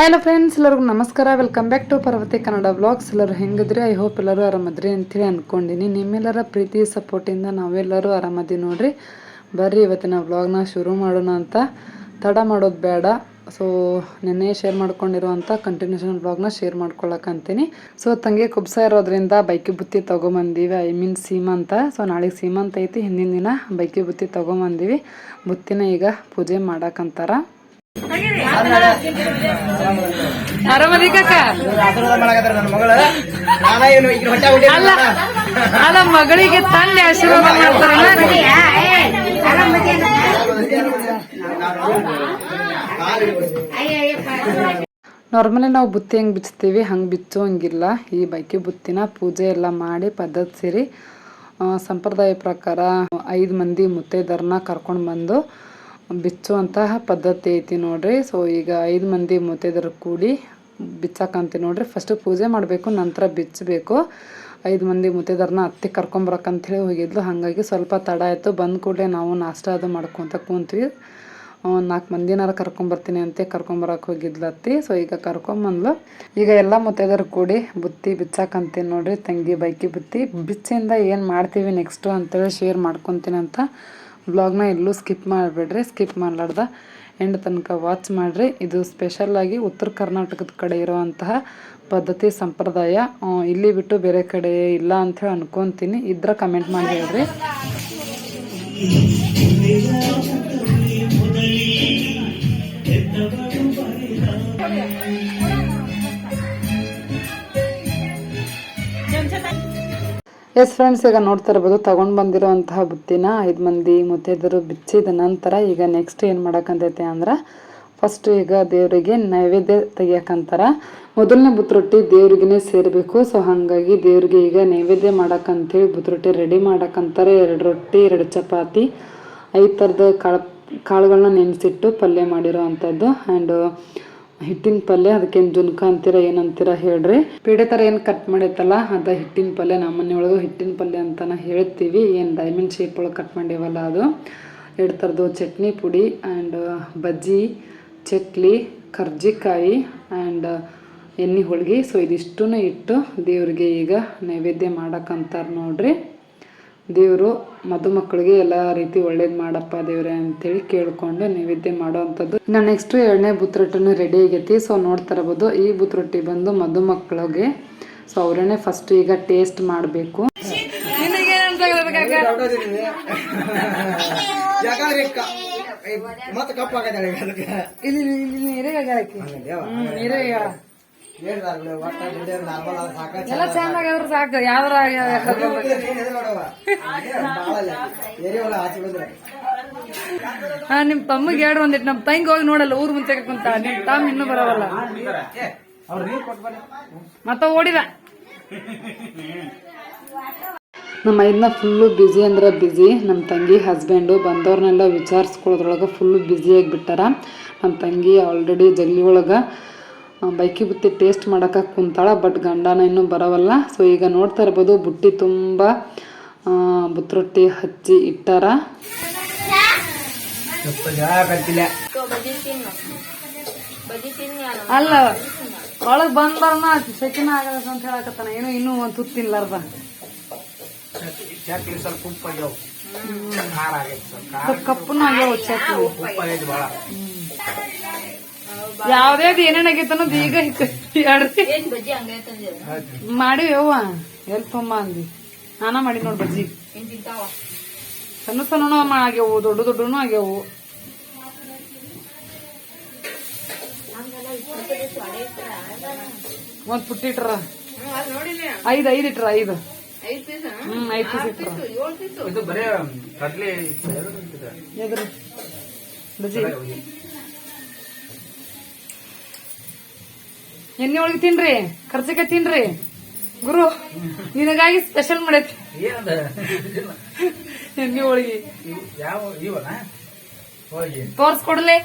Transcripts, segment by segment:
Hello friends ಎಲ್ಲರಿಗೂ ನಮಸ್ಕಾರ. Welcome back to Parvati Kannada vlogs ಎಲ್ಲರೂ ಹೆಂಗಿದ್ರಿ? ಐ ಹೋಪ್ ಎಲ್ಲರೂ ಆರಾಮದ್ರಿ ಅಂತೇಳಿ ಅಂದ್ಕೊಂಡಿನಿ ನಿಮ್ಮೆಲ್ಲರ ಪ್ರೀತಿ ಸಪೋರ್ಟಿಂದ ನಾವೆಲ್ಲರೂ ಆರಾಮದಿ ನೋಡ್ರಿ. ಬರ್ರಿ, ಇವತ್ತಿನ ವ್ಲಾಗ್ನ ಶುರು ಮಾಡೋಣ ಅಂತ. ತಡ ಮಾಡೋದು ಬೇಡ. ಸೊ ನಿನ್ನೆ ಶೇರ್ ಮಾಡ್ಕೊಂಡಿರುವಂಥ ಕಂಟಿನ್ಯೂಷನ್ ವ್ಲಾಗ್ನ ಶೇರ್ ಮಾಡ್ಕೊಳಕ್ಕಂತೀನಿ ಸೊ ತಂಗಿ ಕುಬ್ಸ ಇರೋದ್ರಿಂದ ಬೈಕಿ ಬುತ್ತಿ ತೊಗೊಂಬಂದೀವಿ. I mean ಸೀಮಂತ. ಸೊ ನಾಳೆಗೆ ಸೀಮಂತ ಐತಿ. ಹಿಂದಿನ ದಿನ ಬೈಕಿ ಬುತ್ತಿ ತೊಗೊಂಬಂದೀವಿ. ಬುತ್ತಿನ ಈಗ ಪೂಜೆ ಮಾಡಕ್ಕಂತಾರ ಆರಾಮದಿ ಕಾಕ ನನ್ನ ಮಗಳ. ನಾನ ಏನು ಈಗ ಹೊಟ್ಟೆ ಹುಟ್ಟಿ ಅಲ್ಲ ಅಲ್ಲ. ಮಗಳಿಗೆ ತಂದೆ ಆಶೀರ್ವಾದ ಮಾಡ್ತಾರಲ್ಲ ನಾರ್ಮಲಿ ನಾವು ಬುತ್ತಿ ಹೆಂಗೆ ಬಿಚ್ತೀವಿ ಹಂಗೆ ಬಿಚ್ಚೋಂಗಿಲ್ಲ. ಈ ಬೈಕಿ ಬುತ್ತಿನ ಪೂಜೆ ಎಲ್ಲ ಮಾಡಿ ಪದ್ಧತಿ ಸೇರಿ ಸಂಪ್ರದಾಯ ಪ್ರಕಾರ ಐದು ಮಂದಿ ಮುತ್ತೈದರನ್ನ ಕರ್ಕೊಂಡು ಬಂದು ಬಿಚ್ಚುವಂತಹ ಪದ್ಧತಿ ಐತಿ ನೋಡ್ರಿ. ಸೊ ಈಗ ಐದು ಮಂದಿ ಮುತ್ತೈದರು ಕೂಡಿ ಬಿಚ್ಚಾಕಂತೀವಿ ನೋಡ್ರಿ. ಫಸ್ಟ್ ಪೂಜೆ ಮಾಡಬೇಕು, ನಂತರ ಬಿಚ್ಚಬೇಕು ಐದು ಮಂದಿ ಮುತ್ತೈದರನ್ನ ಹತ್ತಿ ಕರ್ಕೊಂಬರಕ್ಕಂಥೇಳಿ ಹೋಗಿದ್ಲು. ಹಾಗಾಗಿ ಸ್ವಲ್ಪ ತಡ ಆಯಿತು. ಬಂದ ಕೂಡಲೇ ನಾವು ನಾಷ್ಟ ಅದು ಮಾಡ್ಕೊತ ಕೂತ್ವಿ. ನಾಲ್ಕು ಮಂದಿನಾರ ಕರ್ಕೊಂಬರ್ತೀನಿ ಅಂತ ಕರ್ಕೊಂಬರಕ್ಕೆ ಹೋಗಿದ್ಲು ಅತ್ತಿ. ಸೊ ಈಗ ಕರ್ಕೊಂಬಂದ್ಲು ಈಗ ಎಲ್ಲ ಮುತ್ತೈದರು ಕೂಡಿ ಬುತ್ತಿ ಬಿಚ್ಚಾಕಂತೀನಿ ನೋಡ್ರಿ. ತಂಗಿ, ಬೈಕಿ ಬುತ್ತಿ. ಬಿಚ್ಚಿಂದ ಏನು ಮಾಡ್ತೀವಿ ನೆಕ್ಸ್ಟು ಅಂತೇಳಿ ಶೇರ್ ಮಾಡ್ಕೊತೀನಿ ಅಂತ ಬ್ಲಾಗ್ನ ಎಲ್ಲೂ ಸ್ಕಿಪ್ ಮಾಡಬೇಡ್ರಿ ಸ್ಕಿಪ್ ಮಾಡಲಾರ್ದ ಎಂಡ್ ತನಕ ವಾಚ್ ಮಾಡಿರಿ. ಇದು ಸ್ಪೆಷಲ್ಲಾಗಿ ಉತ್ತರ ಕರ್ನಾಟಕದ ಕಡೆ ಇರುವಂತಹ ಪದ್ಧತಿ ಸಂಪ್ರದಾಯ. ಇಲ್ಲಿ ಬಿಟ್ಟು ಬೇರೆ ಕಡೆ ಇಲ್ಲ ಅಂಥೇಳಿ ಅನ್ಕೊತೀನಿ. ಇದ್ರೆ ಕಮೆಂಟ್ ಮಾಡಿ ಹೇಳ್ರಿ. ಎಸ್ ಫ್ರೆಂಡ್ಸ್ ಈಗ ನೋಡ್ತಾ ಇರ್ಬೋದು, ತಗೊಂಡು ಬಂದಿರುವಂತಹ ಬುತ್ತಿನ ಐದು ಮಂದಿ ಮುತ್ತೈದರು ಬಿಚ್ಚಿದ ನಂತರ ಈಗ ನೆಕ್ಸ್ಟ್ ಏನು ಮಾಡೋಕ್ಕಂತೈತೆ ಅಂದ್ರೆ ಫಸ್ಟ್ ಈಗ ದೇವರಿಗೆ ನೈವೇದ್ಯ ತೆಗಿಯಕ್ಕಂತಾರ ಮೊದಲನೇ ಬುತ್ತರೊಟ್ಟಿ ದೇವ್ರಿಗೇ ಸೇರಬೇಕು. ಸೊ ಹಾಗಾಗಿ ದೇವ್ರಿಗೆ ಈಗ ನೈವೇದ್ಯ ಮಾಡೋಕ್ಕಂತೇಳಿ ಬುತ್ತರೊಟ್ಟಿ ರೆಡಿ ಮಾಡೋಕ್ಕಂತಾರೆ ಎರಡು ರೊಟ್ಟಿ, ಎರಡು ಚಪಾತಿ, ಐದು ಥರದ ಕಾಳು ಕಾಳುಗಳನ್ನ ನೆನೆಸಿಟ್ಟು ಪಲ್ಯ ಮಾಡಿರೋ ಅಂಥದ್ದು ಆ್ಯಂಡ್ ಹಿಟ್ಟಿನ ಪಲ್ಯ, ಅದಕ್ಕೇನು ಜುನ್ಕ ಅಂತೀರ, ಏನಂತೀರ ಹೇಳ್ರಿ. ಪೀಡೆ ಥರ ಏನು ಕಟ್ ಮಾಡೈತಲ್ಲ, ಅದು ಹಿಟ್ಟಿನ ಪಲ್ಯ, ನಮ್ಮ ಮನೆಯೊಳಗೆ ಹಿಟ್ಟಿನ ಪಲ್ಯ ಅಂತನ ಹೇಳ್ತೀವಿ. ಏನು ಡೈಮಂಡ್ ಶೇಪ್ ಒಳಗೆ ಕಟ್ ಮಾಡೇವಲ್ಲ ಅದು. ಎರಡು ಥರದ್ದು ಚಟ್ನಿ, ಪುಡಿ ಆ್ಯಂಡ್ ಬಜ್ಜಿ, ಚಕ್ಲಿ, ಕರ್ಜಿಕಾಯಿ ಆ್ಯಂಡ್ ಎಣ್ಣೆ ಹೋಳ್ಗೆ. ಸೊ ಇದಿಷ್ಟೂ ಇಟ್ಟು ದೇವ್ರಿಗೆ ಈಗ ನೈವೇದ್ಯ ಮಾಡೋಕ್ಕಂತಾರೆ ನೋಡ್ರಿ. ದೇವರು ಮದುಮಕ್ಕಳಿಗೆ ಎಲ್ಲ ರೀತಿ ಒಳ್ಳೇದು ಮಾಡಪ್ಪ ದೇವ್ರೆ ಅಂತೇಳಿ ಕೇಳ್ಕೊಂಡು ನೈವೇದ್ಯ ಮಾಡೋವಂಥದ್ದು. ಇನ್ನು ನೆಕ್ಸ್ಟ್ ಎರಡನೇ ಬುತ್ತರೊಟ್ಟನ್ನು ರೆಡಿ ಆಗೈತಿ. ಸೊ ನೋಡ್ತಾ ಇರ್ಬೋದು. ಈ ಬುತ್ರೊಟ್ಟಿ ಬಂದು ಮದುಮಕ್ಕಳಿಗೆ ಸೊ ಅವರೇನೆ ಫಸ್ಟ್ ಈಗ ಟೇಸ್ಟ್ ಮಾಡಬೇಕು. ಮತ್ತೆ ಸಾಕ, ಯಾವ್ದ್ರ. ನಿಮ್ ತಮ್ಮಗೆ ಎರಡು ಒಂದಿಟ್ ನಮ್ ತಂಗಿ ಹೋಗಿ ನೋಡಲ್ಲ ಊರ್ ಮುಂಚೆ ಕುಂತ ನಿಮ್ ತಮ್ಮ ಇನ್ನೂ ಬರವಲ್ಲ. ಮತ್ತ ಓಡಿದ. ನಮ್ಮ ಇದನ್ನ ಫುಲ್ಲು ಬ್ಯುಸಿ ಅಂದ್ರೆ ಬ್ಯುಸಿ ನಮ್ಮ ತಂಗಿ ಹಸ್ಬೆಂಡು ಬಂದವ್ರನ್ನೆಲ್ಲ ವಿಚಾರಿಸ್ಕೊಳ್ಳೋದ್ರೊಳಗೆ ಫುಲ್ಲು ಬ್ಯುಸಿಯಾಗಿ ಬಿಟ್ಟಾರ. ನಮ್ಮ ತಂಗಿ ಆಲ್ರೆಡಿ ಜಗ್ಲಿ ಒಳಗೆ ಬೈಕಿ ಬುತ್ತಿ ಟೇಸ್ಟ್ ಮಾಡೋಕೆ ಕುಂತಾಳ ಬಟ್ ಗಂಡನ ಇನ್ನೂ ಬರವಲ್ಲ ಸೊ ಈಗ ನೋಡ್ತಾ ಇರ್ಬೋದು ಬುಟ್ಟಿ ತುಂಬ ಬುತ್ತರೊಟ್ಟಿ ಹಚ್ಚಿ ಇಟ್ಟಾರ. ಅಲ್ಲ ಒಳಗ್ ಬಂದ್ ಬರ್ನ ಸೆಕಿನ ಆಗದ ಅಂತ ಹೇಳಕತ್ತಾನ. ಏನು ಇನ್ನೂ ಒಂದ್ ತುತ್ತಿನ್ಲಾರ್ದ ಚಕ್ಲಿ ಸ್ವಲ್ಪ ಉಪ್ಪು ಆಗ್ಯಾವ. ಖಾರ ಯಾವ್ದೇ ಏನೇನಾಗೈತೆ ಅನ್ನೋದು ಈಗ ಮಾಡಿವಿ ಯವ್ವ ಎಲ್ಪಮ್ಮ ಅಂದಿ. ನಾನ ಮಾಡಿ ನೋಡ್ ಬಜ್ಜಿ. ಸಣ್ಣ ಸಣ್ಣ ಆಗ್ಯವು ದೊಡ್ಡ ದೊಡ್ಡನು ಆಗ್ಯಾವು. ಒಂದ್ ಪುಟ್ಟಿ ಇಟ್ರ. ಐದ್ ಐದ್ ಇಟ್ರ ಐದ್. ಹ್ಮ್ ಐದ್ ಪೀಸ್ ಇಟ್ರ. ಎದ್ರಿ. ಬಜ್ಜಿ. ಎಣ್ಣೆ ಒಳಗೆ ತಿನ್ರಿ ಖರ್ಚಿಗೆ ತಿನ್ರಿ. ಗುರು ನಿನಗಾಗಿ ಸ್ಪೆಷಲ್ ಮಾಡೈತಿ? ಎಣ್ಣೆ ಒಳಗೆ ತೋರ್ಸ್ಕೊಡ್ಲೆ.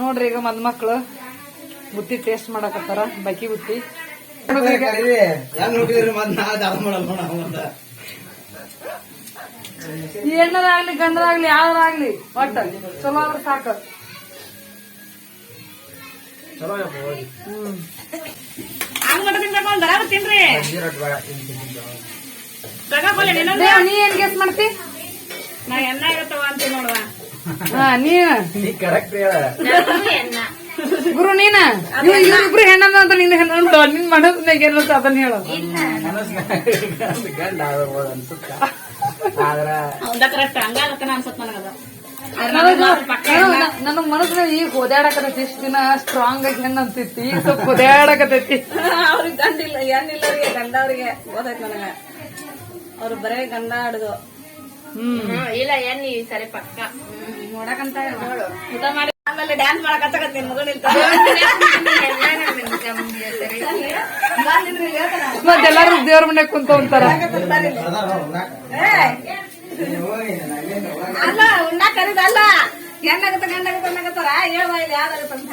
ನೋಡ್ರಿ ಈಗ ಮದ್ಮಕ್ಳು ಬುತ್ತಿ ಟೇಸ್ಟ್ ಮಾಡಕತ್ತಾರ ಬಾಕಿ ಬುತ್ತಿ. ಹೆಣ್ಣದಾಗ್ಲಿ ಗಂಡದಾಗ್ಲಿ ಯಾವ್ದಾಗ್ಲಿ ಒಟ್ಟ ಚಲೋ ಆದ್ರೆ ಸಾಕು. ಹೋಗಿ. ಮಟ್ಟ ತಿನ್ಬೇಕು ಒಂದ್ ದರ ತಿನ್ರಿ. ನೀನೊಂದು ನೀ ಏನ್ ಗೆಸ್ ಮಾಡ್ತಿ? ನಾ ಎಣ್ಣ ಆಗತ್ತವ ಅಂತ ನೋಡುವ. ಹಾ ನೀ. ನೀ ಕರೆಕ್ಟ್ ಹೇಳ. ಗುರು ನೀನ? ಇವ್ ಇವ್ರಿಬ್ರು ಹೆಣ್ಣದ ಅಂತ ನಿನ್ ಹೆಣ್ಣ ನಿನ್ ಮನಸ್ನಾಗ ಏನು ಅದನ್ನ ಹೇಳು. ಮನಸ್ನಾಗ ಗಂಡ ಆಗ್ಬೋದು ಅನ್ಸುತ್ತ? ಆದ್ರ ಅವಂದ ಕರೆಕ್ಟ್ ಹಂಗಾಗತ್ತನ ಅನ್ಸತ್ ನನಗದ. ನನ್ನ ಮನಸ್ಸಿನ ಈಗ ಓದಾಡಕತೈತಿ ಇಷ್ಟ ದಿನ ಸ್ಟ್ರಾಂಗ್ ಆಗಿ ಹೆಣ್ಣು ಅಂತಿತ್ತು ಈಗ ಸ್ವಲ್ಪ ಓದಾಡಕತೈತಿ ಅವ್ರಿಗೆ ಗಂಡಿಲ್ಲ ಅವ್ರಿಗೆ ಓದೈತೆ ನನಗೆ ನನಗ ಅವ್ರು ಬರೇ ಗಂಡ ಆಡುದು ಹ್ಮ್ ಇಲ್ಲ ಎಣ್ಣಿ ಸರಿ ಪಕ್ಕ ನೋಡಕಂತ ನೋಡು ಊಟ ಮಾಡಿ ಆಮೇಲೆ ಡ್ಯಾನ್ಸ್ ಮಾಡಕತ್ತಾಗತ್ ನಿನ್ ಮಗಳು ಮತ್ತೆಲ್ಲಾರು ದೇವ್ರ ಮನೆ ಕುಂತ ಅಂತಾರ ಅಲ್ಲ ಉಣ್ಣಾಕ ಕರಿದಲ್ಲ ಹೆಣ್ಣಾಗತ್ತ ಗಂಡಾಗತ್ತ ಅನ್ನಕತ್ತಾರ ಹೇಳುವ ಇಲ್ಲಿ ಯಾವ್ದಾಗತ್ತಂತ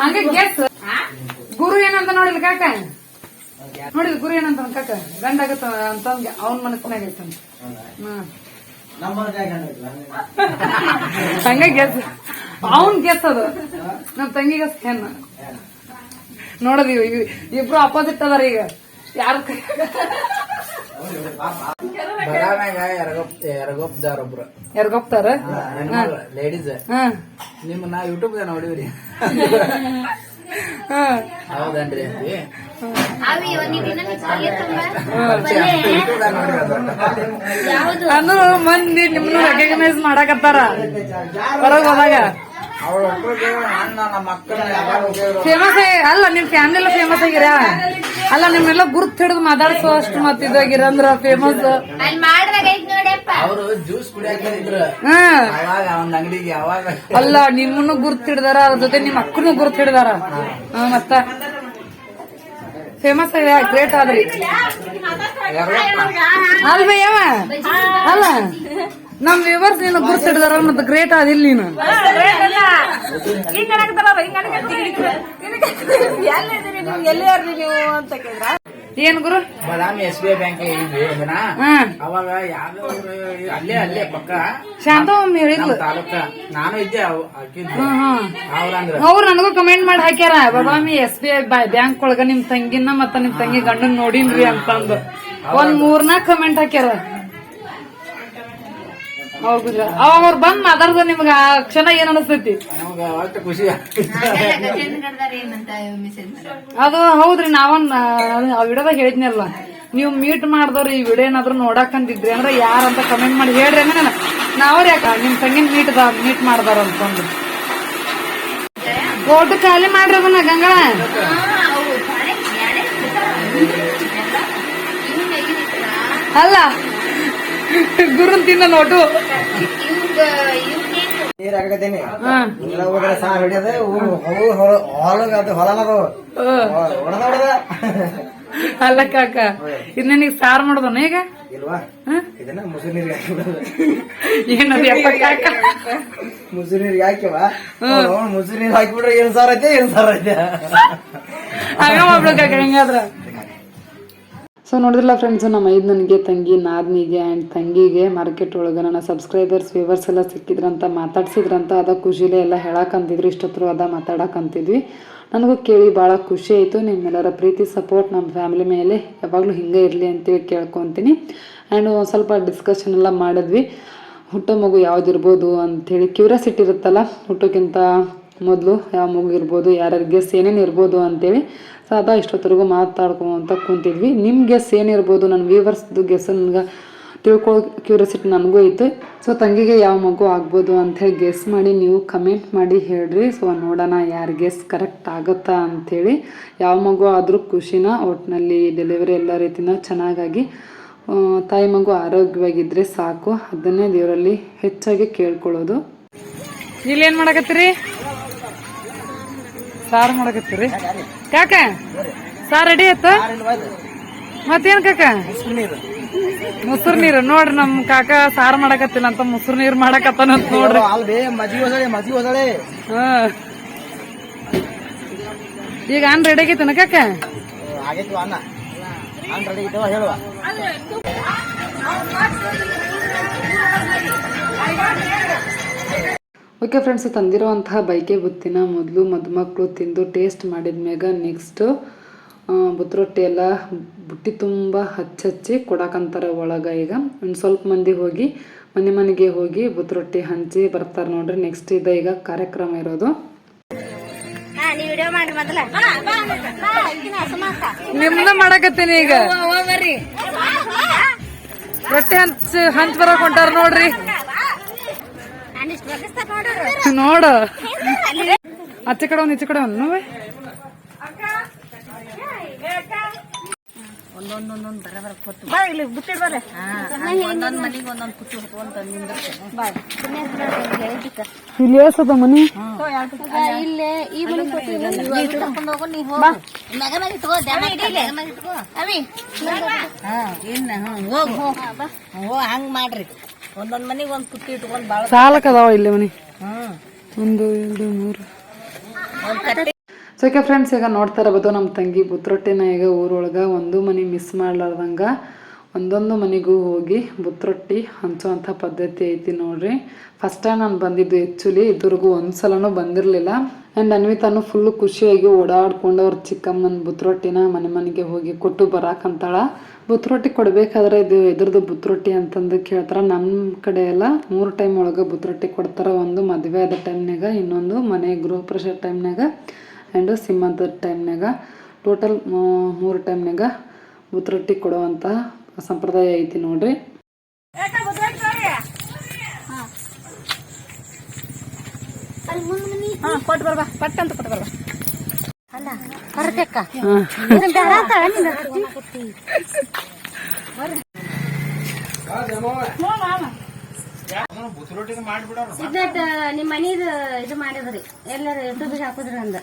ಹಂಗೆ ಗೆಸ್ ಗುರು ಏನಂತ ನೋಡಿಲ್ ಕಾಕ? ನೋಡಿಲ್ ಗುರು ಏನಂತ ಕಾಕ? ಗಂಡ ಆಗತ್ತ ಅಂತ ಅವನ್ ಮನಸ್ಸಿನಾಗ ಐತಂತ ಹಂಗ ಗೆಸ್ ಅವನ್ ಗೆಸ್ ಅದು. ನಮ್ ತಂಗಿಗೆ ಗೆಸ್ ಹೆಣ್ಣು ಇವ್ ಇಬ್ರು ಅಪೋಸಿಟ್ ಅದಾರ ಈಗ. ಯಾರು ಬಡಾಮ್ಯಾಗ ಎರಗೊಪ್ ಎರಗೊಪ್ದಾರೊಬ್ರು ಯಾರಿಗೊಪ್ತಾರ? ಲೇಡೀಸ್ ನಿಮ್ಮ ನಾ ಯೂಟ್ಯೂಬ್ ನೋಡಿವ್ರಿ. ಹಾ. ಹೌದನ್ರಿ? ಅಂದ್ರ ಮಂದಿ ನಿಮ್ನು ರೆಕಗ್ನೈಸ್ ಮಾಡಕತ್ತಾರ? ಹೊರಗ್ ಹೋದಾಗ? ಫೇಮಸ್ ಅಲ್ಲ ನಿಮ್ ಫ್ಯಾಮಿಲಿ ಎಲ್ಲ ಫೇಮಸ್ ಆಗಿರ? ಅಲ್ಲ ನಿಮ್ಮೆಲ್ಲ ಗುರ್ತ್ ಹಿಡಿದು ಮಾತಾಡ್ಸೋ ಅಷ್ಟು ಮತ್ ಇದಾಗಿರ ಅಂದ್ರ ಫೇಮಸ್ ಅಲ್ಲ ನಿಮ್ಮನ್ನು ಗುರ್ತ್ ಹಿಡ್ದಾರ ಅದ್ರ ಜೊತೆ ನಿಮ್ ಅಕ್ಕನು ಗುರ್ತ್ ಹಿಡ್ದಾರ. ಹಾ, ಮತ್ತ? ಫೇಮಸ್ ಗ್ರೇಟ್ ಆದ್ರಿ. ಅಲ್ವೇ ಯಾವ ಅಲ್ಲ? ನಮ್ ವ್ಯೂವರ್ಸ್ ನೀನು ಗುರ್ತಿಡ್ದಾರ ಹಿಡ್ದಾರ ಮತ್ತ ಗ್ರೇಟ್ ಆದಿಲ್ಲ ನೀನು. ಏನ್ ಗುರು? Badami S B I bank ಅವಾಗ ಯಾವ್ದು ಅಲ್ಲೇ ಅಲ್ಲೇ ಪಕ್ಕ. ಶಾಂತ ಒಮ್ಮೆ ಹೇಳಿದ್ಲು. ತಾಲೂಕ. ನಾನು ಇದ್ದೆ ಅವ್ರು ನನಗೂ ಕಮೆಂಟ್ ಮಾಡಿ ಹಾಕ್ಯಾರ. Badami S B I bank ಒಳಗ ನಿಮ್ ತಂಗಿನ ಮತ್ತ ನಿಮ್ ತಂಗಿ ಗಂಡನ್ ನೋಡಿನ್ರಿ ಅಂತಂದು. ಒಂದ್ ಮೂರ್ನಾಕ್ ಕಮೆಂಟ್ ಹಾಕ್ಯಾರ. ಹೌದು. ಅವಾಗ ಅವ್ರು ಬಂದ್ ಮಾತಾಡ್ದ ನಿಮ್ಗ ಆ ಕ್ಷಣ ಏನ್ ಅನಸ್ತೈತಿ? ನಮಗ ಒಟ್ಟು ಖುಷಿ ಅದು ಹೌದ್ರಿ ನಾವನ್ ಆ ವಿಡಿಯೋದಾಗ ಹೇಳಿದ್ನಲ್ಲ ನೀವು ಮೀಟ್ ಮಾಡ್ದವ್ರಿ ಈ ವಿಡಿಯೋ ಏನಾದ್ರು ನೋಡಾಕಂದಿದ್ರಿ ಅಂದ್ರೆ ಯಾರಂತ ಕಮೆಂಟ್ ಮಾಡಿ ಹೇಳ್ರಿ ಅಂದ್ರೆ ನಾವ್ರಿ ಯಾಕ ನಿಮ್ ತಂಗಿನ ಮೀಟ್ ಮೀಟ್ ಮಾಡ್ದಾರ ಅಂತಂದು. ಓಟು ಖಾಲಿ ಮಾಡ್ರಿ ಅದನ್ನ ಗಂಗಳ. ಅಲ್ಲ ಗುರುನ್ ತಿನ್ನ ನೋಟು. ನೀರ್ ಹಾಕತೇನಿ ಹಾ. ಇಲ್ಲ ಹೋದ್ರೆ ಸಾ ಹಿಡಿಯದ ಹೊಲಗ ಅದು ಹೊಲನದು ಹೊಡೆದ ಹೊಡೆದ. ಅಲ್ಲ ಕಾಕ ಇದ್ ನನಗೆ ಸಾರ್ ಮಾಡೋದನ ಈಗ? ಇಲ್ವಾ? ಇದನ್ನ ಮುಸುರು ನೀರಿಗೆ ಹಾಕಿಬಿಡೋದು ಏನದು ಯಪ್ಪ ಕಾಕ? ಮುಸುರು ನೀರಿಗೆ ಹಾಕಿವ. ಮುಸುರು ನೀರು ಹಾಕಿಬಿಟ್ರೆ ಏನ್ ಸಾರ್ ಐತೆ ಏನ್ ಸಾರ್ ಐತೆ? ಹಂಗ ಮಾಡ್ಬೇಕು ಕಾಕ ಹೆಂಗಾದ್ರ. ಸೊ ನೋಡಿದ್ರಲ್ಲ ಫ್ರೆಂಡ್ಸ್ ನಮ್ಮ ಐದು ನನಗೆ ತಂಗಿ, ನಾದ್ನಿಗೆ ಆ್ಯಂಡ್ ತಂಗಿಗೆ ಮಾರ್ಕೆಟ್ ಒಳಗೆ ನನ್ನ ಸಬ್ಸ್ಕ್ರೈಬರ್ಸ್ ವ್ಯೂವರ್ಸ್ ಎಲ್ಲ ಸಿಕ್ಕಿದ್ರಂತ, ಮಾತಾಡ್ಸಿದ್ರಂತ, ಅದ ಖುಷಿಲೇ ಎಲ್ಲ ಹೇಳಕ್ಕಂತಿದ್ರು ಇಷ್ಟೊತ್ತರು ಅದ ಮಾತಾಡಕ್ಕಂತಿದ್ವಿ ನನಗೂ ಕೇಳಿ ಭಾಳ ಖುಷಿ ಆಯಿತು. ನಿಮ್ಮೆಲ್ಲರ ಪ್ರೀತಿ ಸಪೋರ್ಟ್ ನಮ್ಮ ಫ್ಯಾಮಿಲಿ ಮೇಲೆ ಯಾವಾಗಲೂ ಹಿಂಗೆ ಇರಲಿ ಅಂತೇಳಿ ಕೇಳ್ಕೊತೀನಿ. ಆ್ಯಂಡ್ ಒಂದು ಸ್ವಲ್ಪ ಡಿಸ್ಕಷನ್ ಎಲ್ಲ ಮಾಡಿದ್ವಿ. ಹುಟ್ಟೋ ಮಗು ಯಾವ್ದಿರ್ಬೋದು ಅಂಥೇಳಿ ಕ್ಯೂರಿಯಾಸಿಟಿ ಇರುತ್ತಲ್ಲ, ಹುಟ್ಟೋಕ್ಕಿಂತ ಮೊದಲು ಯಾವ ಮಗು ಇರ್ಬೋದು, ಯಾರ್ಯಾರ ಗೆಸ್ ಏನೇನು ಇರ್ಬೋದು ಅಂತೇಳಿ ಸೊ ಅದ ಇಷ್ಟೊತ್ತರೆಗೂ ಮಾತಾಡ್ಕೊಂತ ಕುಂತಿದ್ವಿ ನಿಮ್ಮ ಗೆಸ್ ಏನಿರ್ಬೋದು ನನ್ನ ವ್ಯೂವರ್ಸ್ದು ಗೆಸ್ ನನಗೆ ತಿಳ್ಕೊಳ್ಳೋ ಕ್ಯೂರಿಯಾಸಿಟಿ ನನಗೂ ಐತೆ. ಸೊ ತಂಗಿಗೆ ಯಾವ ಮಗು ಆಗ್ಬೋದು ಅಂಥೇಳಿ ಗೆಸ್ ಮಾಡಿ ನೀವು ಕಮೆಂಟ್ ಮಾಡಿ ಹೇಳ್ರಿ. ಸೊ ನೋಡೋಣ ಯಾರು ಗೆಸ್ ಕರೆಕ್ಟ್ ಆಗುತ್ತಾ ಅಂಥೇಳಿ ಯಾವ ಮಗು ಆದರೂ ಖುಷಿನ ಒಟ್ಟಿನಲ್ಲಿ ಡೆಲಿವರಿ ಎಲ್ಲ ರೀತಿನ ಚೆನ್ನಾಗಾಗಿ ತಾಯಿ ಮಗು ಆರೋಗ್ಯವಾಗಿದ್ದರೆ ಸಾಕು. ಅದನ್ನೇ ದೇವರಲ್ಲಿ ಹೆಚ್ಚಾಗಿ ಕೇಳ್ಕೊಳ್ಳೋದು. ಇಲ್ಲೇನು ಮಾಡಕತ್ತೀರಿ? ಸಾರು ಮಾಡಕತ್ತೀರಿ? ಕಾಕ ಸಾರು ರೆಡಿ ಆಯ್ತು? ಮತ್ತೇನು ಕಾಕ? ಮೊಸರು ನೀರು. ನೋಡ್ರಿ ನಮ್ ಕಾಕ ಸಾರು ಮಾಡಕತ್ತಿಲ್ಲ ಅಂತ ಮೊಸರು ನೀರು ಮಾಡಕತ್ತಾನಂತ ನೋಡ್ರಿ. ಈಗ ಅನ್ ರೆಡಿ ಆಗೈತನ ಕಾಕ? ಹೇಳುವ. ಓಕೆ ಫ್ರೆಂಡ್ಸ್ ತಂದಿರುವಂತಹ ಬೈಕೆ ಬುತ್ತಿನ ಮೊದಲು ಮದುಮಕ್ಕಳು ತಿಂದು ಟೇಸ್ಟ್ ಮಾಡಿದ ಮ್ಯಾಗ ನೆಕ್ಸ್ಟ್ ಬುತ್ತರೊಟ್ಟಿ ಎಲ್ಲ ಬುಟ್ಟಿ ತುಂಬ ಹಚ್ಚಿ ಕೊಡಕಂತಾರೆ ಒಳಗೆ ಈಗ. ಒಂದು ಸ್ವಲ್ಪ ಮಂದಿ ಹೋಗಿ ಮನೆ ಮನೆಗೆ ಹೋಗಿ ಬುತ್ತರೊಟ್ಟಿ ಹಂಚಿ ಬರ್ತಾರೆ ನೋಡ್ರಿ. ನೆಕ್ಸ್ಟ್ ಇದೆ ಈಗ ಕಾರ್ಯಕ್ರಮ ಇರೋದು. ನಿಮ್ದ ಮಾಡಕತ್ತೀನಿ ಈಗ. ರೊಟ್ಟಿ ಹಂಚ್ ಹಂಚ್ ಬರಕ್ ಹೊಂಟಾರ ನೋಡ್ರಿ ನಾನು ಇಷ್ಟು ಬಗ್ಗಿಸ್ತಾರ ನೋಡ್ರಿ ನೋಡು. ಆಚೆ ಕಡೆ ಒಂದು ಈಚೆ ಕಡೆ ಒಂದು ಒಂದೊಂದೊಂದೊಂದು ಬರ ಬರ ಕೊಟ್ಟು. ಬಾ ಇಲ್ಲಿ ಬುಟ್ಟಿ ಬರ್ರಿ ಒಂದೊಂದ್ ಮನಿಗೆ ಒಂದೊಂದ್ ಕುಟ್ಟಿ ಹೊತ್ಕೊಂತ ನಿಂದಿರ್ತೀನಿ ಇಲ್ಲಿ ಎಷ್ಟದ ಮನಿ? ಇಲ್ಲೇ ಈ ಮನೆ ಹೋಗೋ ನೀ ಇಟ್ಕೋ ಇಟ್ಕೋ ಅವಿ ಇನ್ನ ಹೋ ಹಂಗ್ ಮಾಡ್ರಿ. ಒಂದೊಂದ್ ಮನಿಗೆ ಒಂದ್ ಪುಟ್ಟಿ ಇಟ್ಕೊಂಡ್ ಬಾಳ ಸಾಲಕ್ ಅದಾವ ಇಲ್ಲಿ ಮನೆ? ಹ್ಮ್ ಒಂದು ಎರಡು ಮೂರು. ಒಂದ್ ಕಟ್ಟಿ ಸೊ ಓಕೆ ಫ್ರೆಂಡ್ಸ್ ಈಗ ನೋಡ್ತಾ ನಮ್ಮ ತಂಗಿ ಬುತ್ರೊಟ್ಟಿನ ಈಗ ಊರೊಳಗೆ ಒಂದು ಮನೆ ಮಿಸ್ ಮಾಡ್ಲಾರ್ದಂಗ ಒಂದೊಂದು ಮನೆಗೂ ಹೋಗಿ ಬುತ್ರೊಟ್ಟಿ ಹಂಚುವಂಥ ಪದ್ಧತಿ ಐತಿ ನೋಡ್ರಿ. ಫಸ್ಟ್ ಟೈಮ್ ನಾನು ಬಂದಿದ್ದು ಆ್ಯಕ್ಚುಲಿ ಇದ್ರಿಗೂ ಒಂದು ಸಲನೂ ಬಂದಿರಲಿಲ್ಲ. ಆ್ಯಂಡ್ ಅನ್ವಿತಾನು ಫುಲ್ಲು ಖುಷಿಯಾಗಿ ಓಡಾಡ್ಕೊಂಡು ಅವ್ರ ಚಿಕ್ಕಮ್ಮನ ಬುತ್ರೊಟ್ಟಿನ ಮನೆ ಮನೆಗೆ ಹೋಗಿ ಕೊಟ್ಟು ಬರಾಕಂತಾಳ ಬುತ್ರೊಟ್ಟಿ ಕೊಡಬೇಕಾದ್ರೆ ಇದು ಎದುರ್ದು ಬುತ್ರೊಟ್ಟಿ ಅಂತಂದು ಕೇಳ್ತಾರೆ. ನಮ್ಮ ಕಡೆ ಎಲ್ಲ ಮೂರು ಟೈಮ್ ಒಳಗೆ ಬುತ್ರೊಟ್ಟಿ ಕೊಡ್ತಾರೆ. ಒಂದು ಮದುವೆ ಆದ ಟೈಮ್ನಾಗ ಇನ್ನೊಂದು ಮನೆ ಗೃಹ ಪ್ರವೇಶ ಟೈಮ್ನಾಗ ಆ್ಯಂಡ್ ಸಿಂಹದ ಟೈಮ್ನಾಗ ಟೋಟಲ್ ಮೂರು ಟೈಮ್ನಾಗ ಬುತ್ರೊಟ್ಟಿ ಕೊಡುವಂಥ ಸಂಪ್ರದಾಯ ಐತಿ ನೋಡ್ರಿ. ಹಾ. ಕೊಟ್ಟು ಬರ್ಬಾ. ಪಟ್ ಅಂತ ಕೊಟ್ಟು ಬರ್ಬಾ. ನಿಮ್ಮ ಮನಿದು ಇದು ಮಾಡಿದ್ರಿ. ಎಲ್ಲರ ಯೂಟ್ಯೂಬಿಗೆ ಹಾಕುದ್ರಿ ಅಂದ.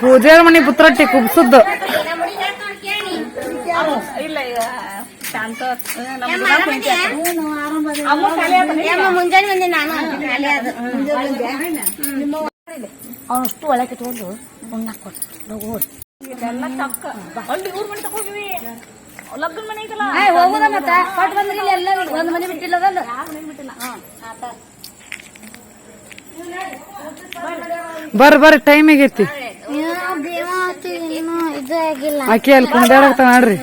ಪೂಜಾರ ಮನಿ ಪುತ್ರಟ್ಟಿ ಕುಬ್ಸದ್ದು ಇಲ್ಲ ಈಗ ಶಾಂತ ಮುಂಜಾನೆ ಬಂದೆ ನಾನು. ಅವನಷ್ಟು ಒಳಗೆ ಇಟ್ಕೊಂಡು ಉಣ್ಣಾಕ್ ಕೊಟ್ಟು ಹೋಗುದ ಹೋಗುದ ಮತ್ತ? ಕೊಟ್ಟು ಬಂದ್ರಿ ಇಲ್ಲಿ ಎಲ್ಲ ಒಂದ್ ಮನೆ ಬಿಟ್ಟಿಲ್ಲ ಒಂದು ಬರ್ರಿ ಬರ್ ಟೈಮ್ ಆಗೈತಿ. ಇದು ಆಗಿಲ್ಲ. ಆಕಿ ಅಲ್ಲಿ ಕುಂದಾಡಕ್ತ ನೋಡ್ರಿ.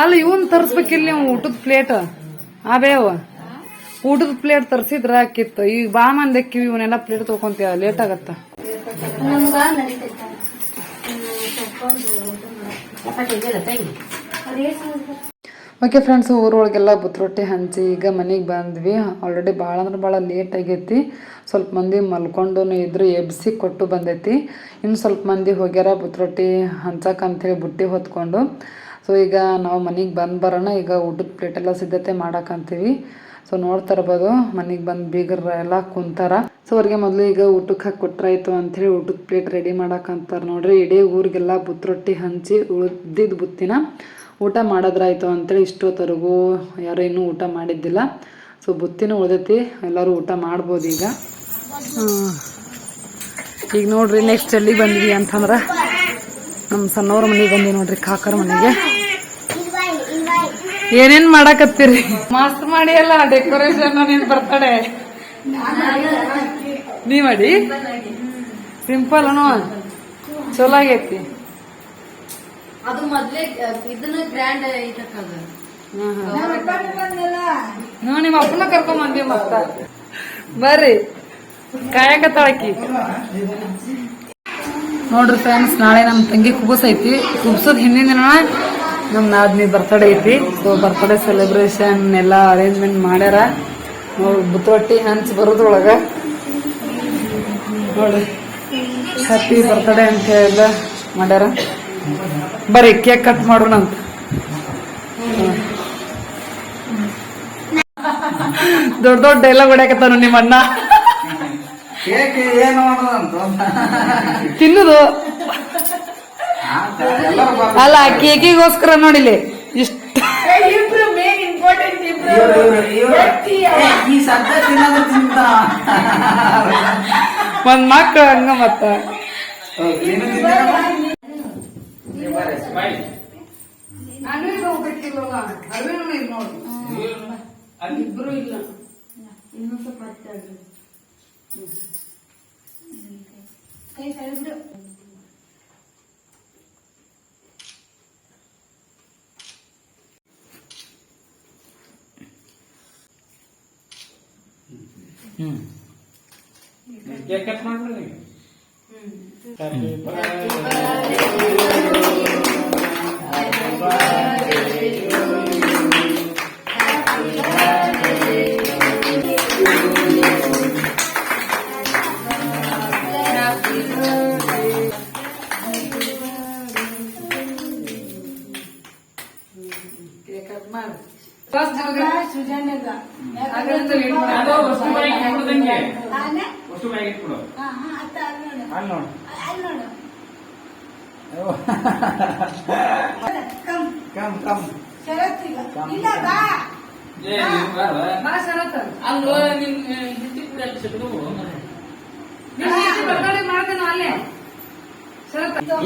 ಅಲ್ಲ ಇವನ್ ತರ್ಸ್ಬೇಕಿಲ್ಲ ನೀವು ಊಟದ ಪ್ಲೇಟ್ ಅವೇವ. ಊಟದ ಪ್ಲೇಟ್ ತರ್ಸಿದ್ರ ಆಕಿತ್ತು ಈಗ ಬಾ ಮಂದಿ ಅಕ್ಕಿವಿ ಇವನ್ನೆಲ್ಲ ಪ್ಲೇಟ್ ತಗೊಂತೀವ ಲೇಟ್ ಆಗತ್ತ? ಓಕೆ ಫ್ರೆಂಡ್ಸ್ ಊರೊಳಗೆಲ್ಲ ಬುತ್ರೊಟ್ಟಿ ಹಂಚಿ ಈಗ ಮನೆಗೆ ಬಂದ್ವಿ. ಆಲ್ರೆಡಿ ಭಾಳ ಅಂದ್ರೆ ಭಾಳ ಲೇಟ್ ಆಗೈತಿ. ಸ್ವಲ್ಪ ಮಂದಿ ಮಲ್ಕೊಂಡು ಇದ್ರು, ಎಬ್ಸಿ ಕೊಟ್ಟು ಬಂದೈತಿ. ಇನ್ನು ಸ್ವಲ್ಪ ಮಂದಿ ಹೋಗ್ಯಾರ ಬುತ್ರೊಟ್ಟಿ ಹಂಚಕ್ಕೆ ಅಂಥೇಳಿ ಬುಟ್ಟಿ ಹೊತ್ಕೊಂಡು. ಸೊ ಈಗ ನಾವು ಮನೆಗೆ ಬಂದು ಬರೋಣ, ಈಗ ಊಟದ ಪ್ಲೇಟೆಲ್ಲ ಸಿದ್ಧತೆ ಮಾಡಕ್ಕಂತೀವಿ ಸೊ ನೋಡ್ತಾ ಇರ್ಬೋದು ಮನೆಗೆ ಬಂದು ಬೀಗರ ಎಲ್ಲ ಕುಂತಾರ. ಸೊ ಅವ್ರಿಗೆ ಮೊದಲು ಈಗ ಊಟಕ್ಕೆ ಹಾಕಿ ಕೊಟ್ರಾಯ್ತು ಅಂಥೇಳಿ ಊಟದ ಪ್ಲೇಟ್ ರೆಡಿ ಮಾಡಕ್ಕಂತಾರೆ ನೋಡ್ರಿ. ಇಡೀ ಊರಿಗೆಲ್ಲ ಬುತ್ರೊಟ್ಟಿ ಹಂಚಿ ಉಳಿದಿದ್ದ ಬುತ್ತಿನ ಊಟ ಮಾಡೋದ್ರಾಯ್ತು ಅಂತೇಳಿ ಇಷ್ಟೊತ್ತರೆಗೂ ಯಾರು ಇನ್ನೂ ಊಟ ಮಾಡಿದ್ದಿಲ್ಲ. ಸೊ ಬುತ್ತಿನೂ ಉಳ್ದೈತಿ, ಎಲ್ಲರೂ ಊಟ ಮಾಡ್ಬೋದು ಈಗ. ಈಗ ನೋಡ್ರಿ ನೆಕ್ಸ್ಟ್ ಎಲ್ಲಿ ಬಂದ್ವಿ ಅಂತಂದ್ರೆ? ನಮ್ಮ ಸಣ್ಣವ್ರ ಮನೆಗೆ ಬಂದ್ವಿ ನೋಡ್ರಿ ಕಾಕರ ಮನೆಗೆ. ಏನೇನ್ ಮಾಡಾಕತ್ತೀರಿ? ಮಸ್ತ್ ಮಾಡಿ ಅಲ್ಲ ಡೆಕೋರೇಷನ್ ನೀನ್ ಬರ್ತಡೆ ನೀ ಮಾಡಿ? ಸಿಂಪಲ್ ಅನು. ಚಲೋ ಆಗೈತಿ. ಅದು ಮೊದ್ಲೇ ಇದನ್ನ ಗ್ರ್ಯಾಂಡ್ ಐತಕ್ಕದ. ಹ್ಞೂ ನಿಮ್ಮ ಅಪ್ಪನ ಕರ್ಕೊಂಡ್ ಬಂದ್ವಿ ಮತ್ತ? ಬರ್ರಿ. ಕಾಯಕತ್ತಾಳಕಿ ನೋಡ್ರಿ ಫ್ರೆಂಡ್ಸ್ ನಾಳೆ ನಮ್ಮ ತಂಗಿ ಕುಬಸ್ ಐತಿ. ಕುಬ್ಸದ ಹಿಂದಿನ ದಿನ ನಮ್ಮ ನಾದ್ನಿ ಬರ್ತಡೇ ಐತಿ. ಸೊ ಬರ್ತಡೇ ಸೆಲೆಬ್ರೇಷನ್ ಎಲ್ಲ ಅರೇಂಜ್ಮೆಂಟ್ ಮಾಡ್ಯಾರ. ನೋಡಿ ಬುತ್ತೊಟ್ಟಿ ಹಂಚ್ ಬರೋದ್ರೊಳಗ. ನೋಡಿ ಹ್ಯಾಪಿ ಬರ್ತಡೇ ಅಂತ ಎಲ್ಲ ಮಾಡ್ಯಾರ. ಬರ್ರಿ ಕೇಕ್ ಕಟ್ ಮಾಡೋಣ ಅಂತ. ದೊಡ್ಡ ದೊಡ್ಡ ಡೈಲಾಗ್ ಹೊಡ್ಯಾಕತ್ತಾನು ನಿಮ್ಮ ಅಣ್ಣ ಕೇಕ್ ಏನು ಅನ್ನೋದಂತ. ತಿನ್ನುದು. ಅಲ್ಲ ಕೇಕಿಗೋಸ್ಕರ ನೋಡಿಲಿ. ಇಷ್ಟ ಮೇನ್ ಇಂಪಾರ್ಟೆಂಟ್ ಇಬ್ರು. ಈ ಸದ್ಯ ತಿನ್ನೋದು ತಿಂತ. ಒಂದ್ ಮಕ್ಳು ಹಂಗ ಮತ್ತ. ಏನು ಇಲ್ಲ ಇಬ್ರು ಇಲ್ಲ. ಹ್ಮ್ ಕೇಕ್ ಕಟ್ ಮಾಡ್ಬಿಡ್ರಿ ಅದು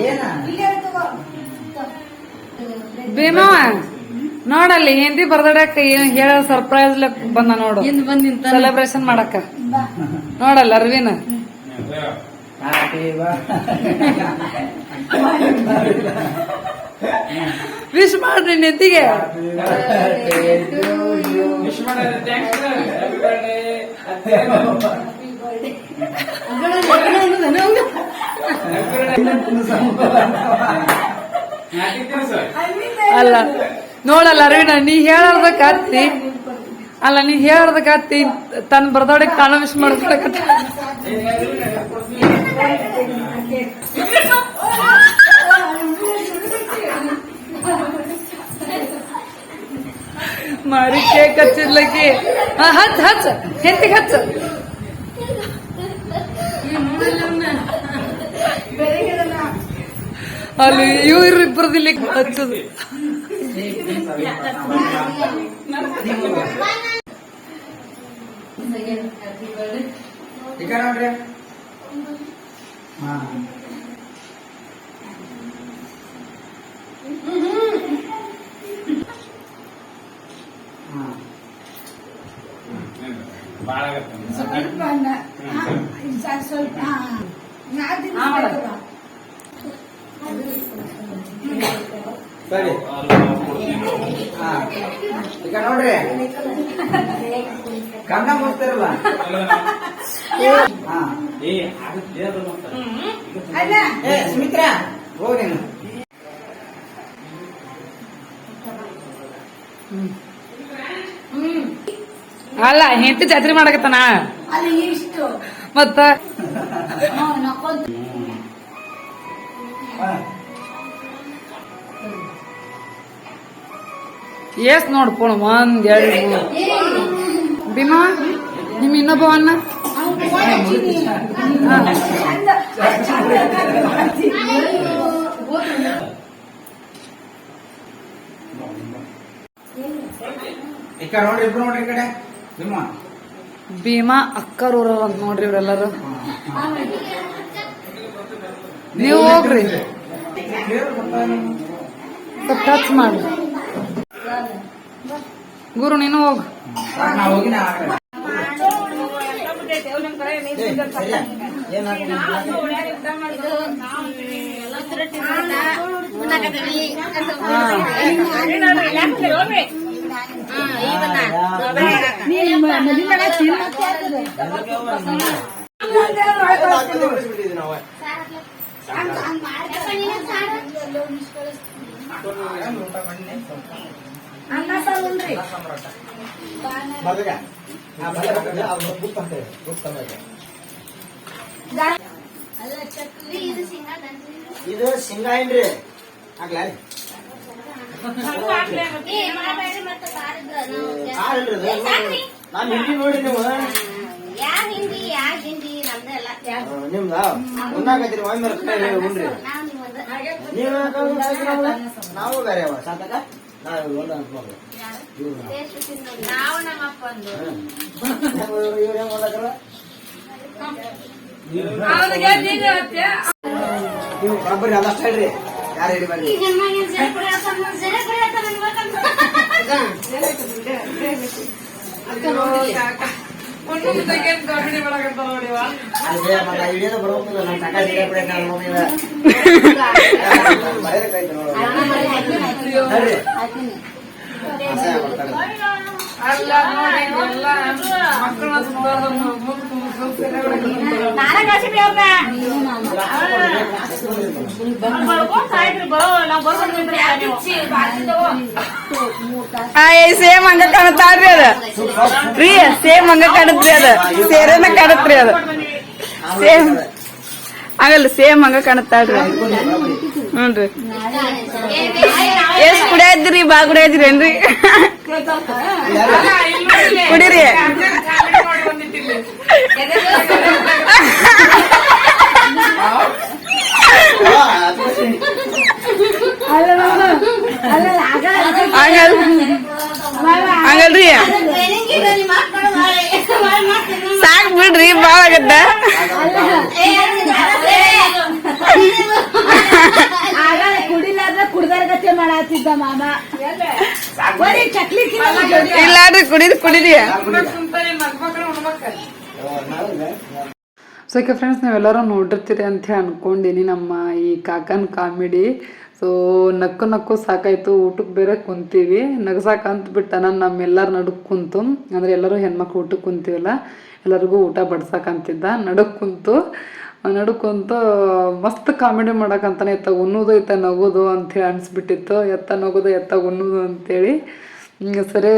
ಏನ ಭೀಮವ ನೋಡಲ್ಲಿ ಹಿಂದಿ ಬರ್ದಡಕ್ ಏನ್ ಹೇಳ ಸರ್ಪ್ರೈಸ್ ಬಂದ ನೋಡು. ಹಿಂದ್ ಬಂದ್ ನಿಂತ ಸೆಲೆಬ್ರೇಷನ್ ಮಾಡಕ್ಕ. ನೋಡಲ್ಲ ಅರ್ವಿನ. ವಿಶ್ ಮಾಡ್ರಿ ನೆತ್ತಿಗೆ. ಅಲ್ಲ, ನೋಡಲ್ಲ ಅರವಿಂದ, ನೀ ಹೇಳಾರ್ದ ಕತ್ತಿ ಅಲ್ಲ, ನೀ ಹೇಳಾರ್ದ ಕತ್ತಿ ತನ್ನ ಬರ್ದೋಡಕ್ ತಾನು ವಿಶ್ ಮಾಡ್ಕೊಳಕತ್ತ. ಮಾರಿ ಕೇಕ್ ಹಚ್ಚಿದ್ಲಕಿ. ಹಾ, ಹಚ್ ಹಚ್ಚ ಹೆಂತಿಗೆ ಹಚ್ಚ ಅಲ್ಲಿ ಇವ್ರು ಇಬ್ಬರದಿಲ್ಲ ಹಚ್ಚದು ಈಗ ನೋಡ್ರಿ ಹಾ ಹಾ ಬಾಳ ಆಗತ್ತೆ. ಸರಿ ಹಾ. ಈಗ ನೋಡ್ರಿ. ಕಣ್ಣ ಮುಚ್ತಿರಲ್ಲ ಹಾ. ಏ ಸುಮಿತ್ರಾ ಹೋಗಿ ನೀನು. ಅಲ್ಲ ಹೆಂಡತಿ ಜಾತ್ರೆ ಮಾಡಕತ್ತಾನ? ಮತ್ತ. ಎಸ್ ನೋಡ್ಕೊಂಡು ಒಂದ್ ಎರಡು ಮೂರು. ಭೀಮಾ ನಿಮ್ ಇನ್ನೊಬ್ಬ ಅಣ್ಣ? ಭೀಮಾ. ಅಕ್ಕರೂರ ಅಂತ ನೋಡ್ರಿ ಇವ್ರೆಲ್ಲರೂ. ನೀವು ಹೋಗ್ರಿ. ಸ್ವಲ್ಪ ಟಚ್ ಮಾಡಿ. ಗುರು ನೀನು ಹೋಗ್. ನಾ ಗೊತ್ತಂತೆ, ಗೊತ್ತಂತೆ. ಇದು ಶೇಂಗಾ ಏನ್ರಿ ಆಗ್ಲಾ? ನಾನ್ ಹಿಂದಿ ನೋಡಿ ನೀವು ಯಾ ಹಿಂದಿ ಯಾ ಹಿಂದಿ ನಿಮ್ದ ಉಣ್ಣಾಕತ್ತೀರಿ ಒಮ್ಮೆ ನಾವ್ ನೀವು ಬೇರೆ ಸಾಕಕ್ಕ ನಾವು ಒಂದ ಅನ್ಕೊಂಡು ಇವ್ರು ಹೆಂಗ್? ನೀವು ಬರೋಬ್ಬರಿ ಅದಷ್ಟು ಯಾರು ಹೇಳಿ ಬರ್ರಿ ಅಲ್ಲ ನೋಡಿ ಎಲ್ಲ ಮಕ್ಕಳ ಸುತ್ತಾದ ಮುಗ್ದು ಸೇಮ್ ಹಂಗ ಕಾಣತಾಳ್ರಿ ಅದ ರೀ ಸೇಮ್ ಹಂಗ ಕಾಣತ್ರಿ ಅದ ಸೇರೇನ ಕಾಣತ್ರಿ ಅದ ಸೇಮ್ ಆಗಲ್ಲ ಸೇಮ್ ಹಂಗ ಕಾಣತಾಳ್ರಿ ಹ್ಞೂನ್ರಿ ಎಷ್ಟ್ ಕುಡಿಯಾದ್ರಿ ಬಾ ಕುಡಿಯಾದ್ರಿ ಏನ್ರಿ ಕುಡೀರಿ ಇಲ್ಲಾಡ್ರಿ ಸೊ ಫ್ರೆಂಡ್ಸ್ ನೀವೆಲ್ಲರೂ ನೋಡಿರ್ತೀರಿ ಅಂತ ಹೇಳಿ ಅನ್ಕೊಂಡಿನಿ ನಮ್ಮ ಈ ಕಾಕನ್ ಕಾಮಿಡಿ. ಸೊ ನಕ್ಕು ನಕ್ಕು ಸಾಕಾಯ್ತು ಊಟಕ್ಕೆ ಬೇರೆ ಕುಂತೀವಿ. ನಗಸಾಕಂತ ಬಿಟ್ಟ ನಾನು ನಮ್ಮೆಲ್ಲರ ನಡುಕ್ ಕುಂತು. ಅಂದರೆ ಎಲ್ಲರೂ ಹೆಣ್ಮಕ್ಳು ಊಟಕ್ಕೆ ಕುಂತೀವಲ್ಲ ಎಲ್ಲರಿಗೂ ಊಟ ಬಡ್ಸಕ್ಕಂತಿದ್ದ ನಡುಕ್ ಕುಂತು. ನಡುಕ್ ಕುಂತು ಮಸ್ತ್ ಕಾಮಿಡಿ ಮಾಡಕ್ಕಂತಾನೆ ಎತ್ತ ಉಣ್ಣೋದು ಎತ್ತ ನಗೋದು ಅಂಥೇಳಿ ಅನಿಸ್ಬಿಟ್ಟಿತ್ತು. ಎತ್ತ ನಗೋದು, ಎತ್ತ ಉಣ್ಣೋದು ಹಿಂಗೆ ಸರಿ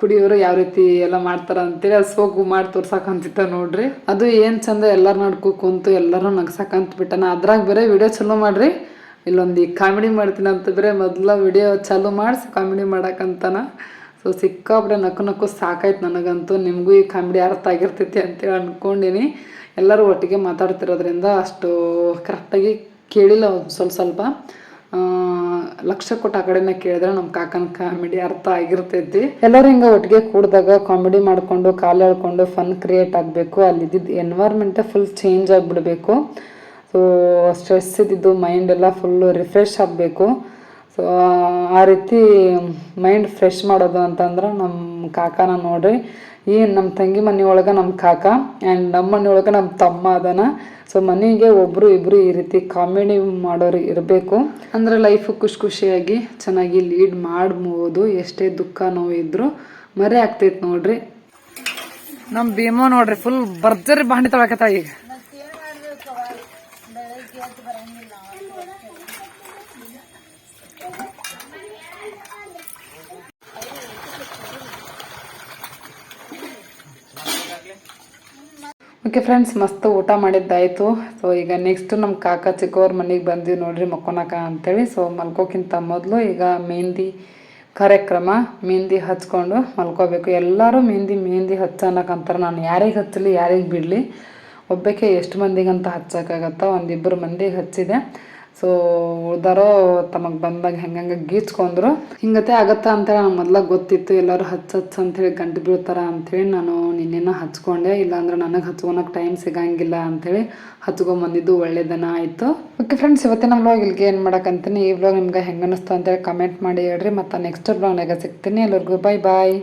ಕುಡಿಯೋರು ಯಾವ ರೀತಿ ಎಲ್ಲ ಮಾಡ್ತಾರ ಅಂತೇಳಿ ಅದು ಸೋಗು ಮಾಡಿ ತೋರ್ಸಕ್ಕಂತಿತ್ತ ನೋಡ್ರಿ. ಅದು ಏನು ಚಂದ ಎಲ್ಲರ ನಡ್ಕೊ ಕುಂತು ಎಲ್ಲರೂ ನಗ್ಸಕ್ಕಂತ ಬಿಟ್ಟಾನ. ಅದ್ರಾಗ ಬೇರೆ ವಿಡಿಯೋ ಚಲೋ ಮಾಡ್ರಿ. ಇಲ್ಲೊಂದು ಈ ಕಾಮಿಡಿ ಮಾಡ್ತೀನಿ ಅಂತ ಬೇರೆ ಮೊದಲ ವಿಡಿಯೋ ಚಾಲು ಮಾಡಿಸಿ ಕಾಮಿಡಿ ಮಾಡಕ್ಕಂತಾನ ಸೊ ಸಿಕ್ಕಾಪಟ್ಟೆ ನಕ್ಕು ನಕ್ಕು ಸಾಕಾಯ್ತು ನನಗಂತೂ. ನಿಮಗೂ ಈ ಕಾಮಿಡಿ ಅರ್ಥ ಆಗಿರ್ತೈತಿ ಅಂತೇಳಿ ಅನ್ಕೊಂಡಿನಿ. ಎಲ್ಲರೂ ಒಟ್ಟಿಗೆ ಮಾತಾಡ್ತಿರೋದ್ರಿಂದ ಅಷ್ಟು ಕರೆಕ್ಟಾಗಿ ಕೇಳಿಲ್ಲ ಸ್ವಲ್ಪ ಸ್ವಲ್ಪ. ಲಕ್ಷ ಕೊಟ್ಟು ಆ ಕಡೆನ ಕೇಳಿದ್ರೆ ನಮ್ಮ ಕಾಕನ ಕಾಮಿಡಿ ಅರ್ಥ ಆಗಿರ್ತೈತಿ. ಎಲ್ಲರೂ ಹಿಂಗೆ ಒಟ್ಟಿಗೆ ಕೂಡಿದಾಗ ಕಾಮಿಡಿ ಮಾಡಿಕೊಂಡು, ಕಾಲು ಎಳ್ಕೊಂಡು ಫನ್ ಕ್ರಿಯೇಟ್ ಆಗಬೇಕು. ಅಲ್ಲಿದ್ದಿದ್ದು ಎನ್ವೈರ್ಮೆಂಟೇ ಫುಲ್ ಚೇಂಜ್ ಆಗಿಬಿಡಬೇಕು. ಸೊ ಸ್ಟ್ರೆಸ್ ಇದ್ದಿದ್ದು ಮೈಂಡ್ ಎಲ್ಲ ಫುಲ್ಲು ರಿಫ್ರೆಶ್ ಆಗಬೇಕು. ಸೊ ಆ ರೀತಿ ಮೈಂಡ್ ಫ್ರೆಶ್ ಮಾಡೋದು ಅಂತಂದ್ರೆ ನಮ್ಮ ಕಾಕನ ನೋಡ್ರಿ. ಈ ನಮ್ಮ ತಂಗಿ ಮನೆ ಒಳಗೆ ನಮ್ಮ ಕಾಕ ಆ್ಯಂಡ್ ನಮ್ಮ ಮನೆ ಒಳಗೆ ನಮ್ಮ ತಮ್ಮ ಅದನ. ಸೊ ಮನೆಗೆ ಒಬ್ಬರು ಇಬ್ಬರು ಈ ರೀತಿ ಕಾಮಿಡಿ ಮಾಡೋರು ಇರಬೇಕು. ಅಂದರೆ ಲೈಫು ಖುಷಿ ಖುಷಿಯಾಗಿ ಚೆನ್ನಾಗಿ ಲೀಡ್ ಮಾಡ್ಬೋದು. ಎಷ್ಟೇ ದುಃಖ ನೋವು ಇದ್ದರೂ ಮರೆ ಆಗ್ತೈತೆ ನೋಡ್ರಿ. ನಮ್ಮ ಭೀಮೋ ನೋಡ್ರಿ ಫುಲ್ ಬರ್ಜರಿ ಬಾಂಡಿ ತೊಳಕತ್ತ ಈಗ. ಓಕೆ ಫ್ರೆಂಡ್ಸ್ ಮಸ್ತ್ ಊಟ ಮಾಡಿದ್ದಾಯಿತು. ಸೊ ಈಗ ನೆಕ್ಸ್ಟ್ ನಮ್ಮ ಕಾಕ ಚಿಕ್ಕವ್ರ ಮನೆಗೆ ಬಂದಿವಿ ನೋಡ್ರಿ ಮಕ್ಕೊನಕ ಅಂತೇಳಿ. ಸೊ ಮಲ್ಕೋಕ್ಕಿಂತ ಮೊದಲು ಈಗ ಮೆಹಂದಿ ಕಾರ್ಯಕ್ರಮ ಮೆಹಂದಿ ಹಚ್ಕೊಂಡು ಮಲ್ಕೋಬೇಕು. ಎಲ್ಲರೂ ಮೆಹಂದಿ ಮೆಹಂದಿ ಹಚ್ಚನಕಂತಾರೆ ನಾನು ಯಾರಿಗೆ ಹಚ್ಚಲಿ, ಯಾರಿಗೆ ಬಿಡಲಿ, ಒಬ್ಬಕ್ಕೆ ಎಷ್ಟು ಮಂದಿಗಂತ ಹಚ್ಚೋಕ್ಕಾಗತ್ತ? ಒಂದಿಬ್ಬರು ಮಂದಿಗೆ ಹಚ್ಚಿದೆ. ಸೊ ಉಳ್ದಾರೋ ತಮಗೆ ಬಂದಾಗ ಹೆಂಗಂಗೆ ಗೀಚ್ಕೊಂಡ್ರು, ಹಿಂಗತೆ ಆಗತ್ತಾ ಅಂತೇಳಿ ನಂಗೆ ಮೊದ್ಲಾಗ ಗೊತ್ತಿತ್ತು, ಎಲ್ಲರೂ ಹಚ್ಚ ಹಚ್ಚ ಅಂತೇಳಿ ಗಂಟು ಬೀಳ್ತಾರ ಅಂಥೇಳಿ ನಾನು ನಿನ್ನೆನ ಹಚ್ಕೊಂಡೆ, ಇಲ್ಲಾಂದ್ರೆ ನನಗೆ ಹಚ್ಕೊಳಕ್ಕೆ ಟೈಮ್ ಸಿಗಂಗಿಲ್ಲ ಅಂಥೇಳಿ ಹಚ್ಕೊಂಬಂದಿದ್ದು ಒಳ್ಳೇದನ ಆಯಿತು. ಓಕೆ ಫ್ರೆಂಡ್ಸ್ ಇವತ್ತಿನ ವ್ಲಾಗ್ ಇಲ್ಲಿಗೆ ಏನು ಮಾಡಕ್ಕಂತೀನಿ ಈ ವ್ಲಾಗ್ ನಿಮ್ಗೆ ಹೆಂಗೆ ಅನ್ನಿಸ್ತು ಅಂತೇಳಿ ಕಮೆಂಟ್ ಮಾಡಿ ಹೇಳ್ರಿ, ಮತ್ತು ನೆಕ್ಸ್ಟ್ ವ್ಲಾಗ್ನಾಗ ಸಿಗ್ತೀನಿ, ಎಲ್ಲರಿಗೂ ಬಾಯ್ ಬಾಯ್